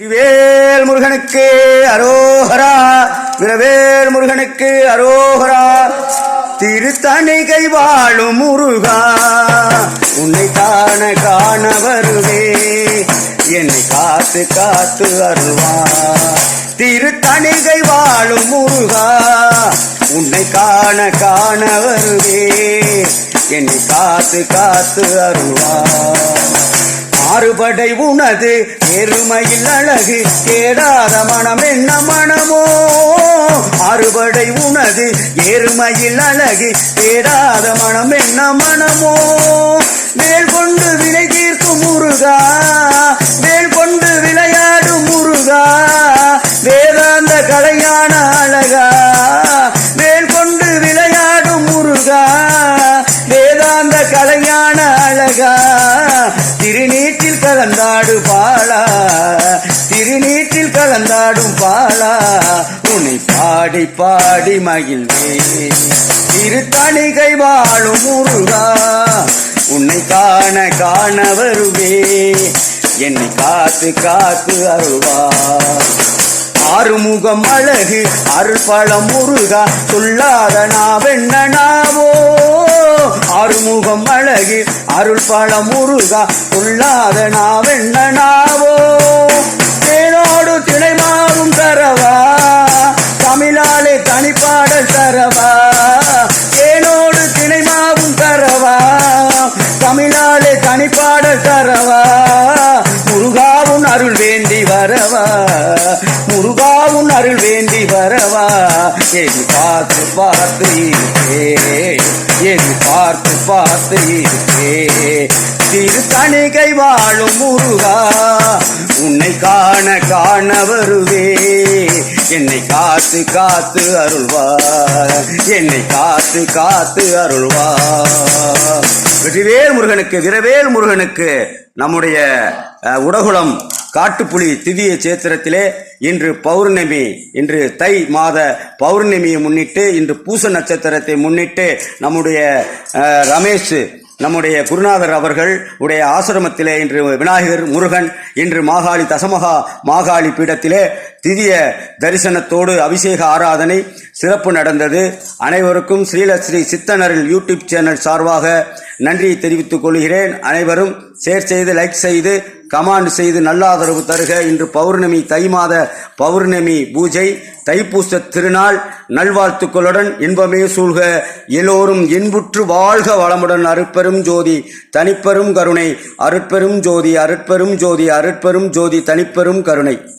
வேல் முருகனுக்கு அரோஹரா விரவேல் முருகனுக்கு அரோஹரா. திருத்தணிகை வாழும் முருகா உன்னை காண காண வருவே என்னை காத்து காத்து அருவா. திருத்தணிகை வாழும் முருகா உன்னை காண காண வருவே என்னை காத்து காத்து அருவா. மாறுபடை உனது எருமையில் அழகு கேடாத மனம் என்ன மனமோ? மாறுபடை உனது எருமையில் அழகு கேடாத மனம் என்ன மனமோ? திருநீற்றில் கலந்தாடு பாலா. திருநீற்றில் கலந்தாடும் பாலா. உன்னை பாடி பாடி மகிழ்வே திருத்தணிகை வாழும் முருகா. உன்னை காண காண வருவே என்னை காத்து காத்து அருள்வார். ஆறுமுகம் அழகு அருள் பழம் முருகா சொல்லாத நாவெண்ணனாவோ? ஆறுமுகம் அழகு அருள் பழம் முருகா சொல்லாத நாவெண்ணனாவோ? தேனோடு திணைமாவும் தரவா? தமிழாலே தனிப்பாடல் தரவா? தேனோடு திணைமாவும் தரவா? தமிழாலே தனிப்பாடல் தரவா? வேண்டி வரவா? எது பார்த்து பார்த்து இருக்கே. எது பார்த்து பார்த்து இருக்கே. தணிகை வாழும் முருகா உன்னை காண காண வருவே. என்னை காத்து காத்து அருள்வார் என்னை காத்து காத்து அருள்வார் வெற்றிவேல் முருகனுக்கு விரவேல் முருகனுக்கு நம்முடைய அஹ், உடகுளம் காட்டுப்புலி திதிய சேத்திரத்திலே இன்று பௌர்ணமி இன்று தை மாத பௌர்ணமியை முன்னிட்டு இன்று பூச நட்சத்திரத்தை முன்னிட்டு நம்முடைய ரமேஷ் நம்முடைய குருநாதர் அவர்கள் உடைய ஆசிரமத்திலே இன்று விநாயகர் முருகன் இன்று மாகாளி தசமகா மாகாளி பீடத்திலே திதிய தரிசனத்தோடு அபிஷேக ஆராதனை சிறப்பு நடந்தது. அனைவருக்கும் ஸ்ரீலஸ்ரீ சித்தனரில் யூடியூப் சேனல் சார்பாக நன்றியை தெரிவித்துக் கொள்கிறேன். அனைவரும் ஷேர் செய்து லைக் செய்து கமாண்ட் செய்து நல்லாதரவு தருக. இன்று பௌர்ணமி தை மாத பௌர்ணமி பூஜை தைப்பூச திருநாள். நல்வாழ்த்துக்களுடன் இன்பமே சூழ்க. எல்லோரும் இன்புற்று வாழ்க. வளமுடன் அருட்பெரும் ஜோதி தனிப்பெரும் கருணை. அருட்பெரும் ஜோதி அருட்பெரும் ஜோதி அருட்பெரும் ஜோதி தனிப்பெரும் கருணை.